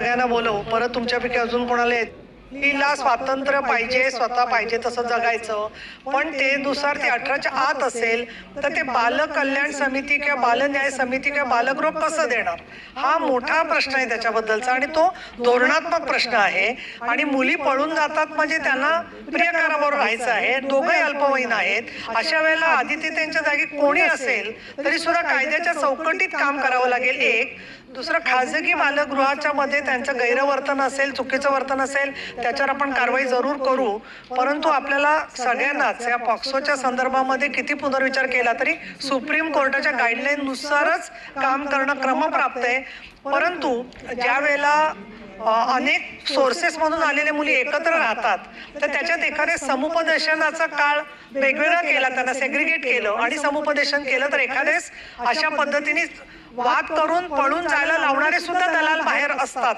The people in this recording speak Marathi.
सगळ्यांना बोलव. परत तुमच्यापैकी अजून कोणाला स्त्रीला स्वातंत्र्य पाहिजे स्वतः पाहिजे तसं जगायचं. पण ते दुसार ते अठराच्या आत असेल तर ते बाल कल्याण समिती किंवा बालन्याय समिती किंवा बालगृह कसं देणार? हा मोठा प्रश्न आहे त्याच्याबद्दलचा आणि तो धोरणात्मक प्रश्न आहे. आणि मुली पळून जातात म्हणजे त्यांना प्रियकाराबरोबर राहायचं आहे. दोघंही अल्पवयीन आहेत. अशा वेळेला आदिती त्यांच्या जागी कोणी असेल तरी सुद्धा कायद्याच्या चौकटीत काम करावं लागेल एक. दुसरं खाजगी बालगृहाच्या मध्ये त्यांचं गैरवर्तन असेल चुकीचं वर्तन असेल त्याच्यावर आपण कारवाई जरूर करू. परंतु आपल्याला सगळ्यांनाच या पॉक्सोच्या संदर्भामध्ये किती पुनर्विचार केला तरी सुप्रीम कोर्टाच्या गाईडलाईननुसारच काम करणं क्रमप्राप्त आहे. परंतु ज्या वेळेला अनेक सोर्सेस मधून आलेल्या मुली एकत्र राहतात तर त्याच्यात एखाद्या समुपदेशनाचा काळ वेगवेगळा केला त्यांना सेग्रिगेट केलं आणि समुपदेशन केलं तर एखाद्यास अशा पद्धतीने वाद करून पळून जायला लावणारे सुद्धा दलाल बाहेर असतात.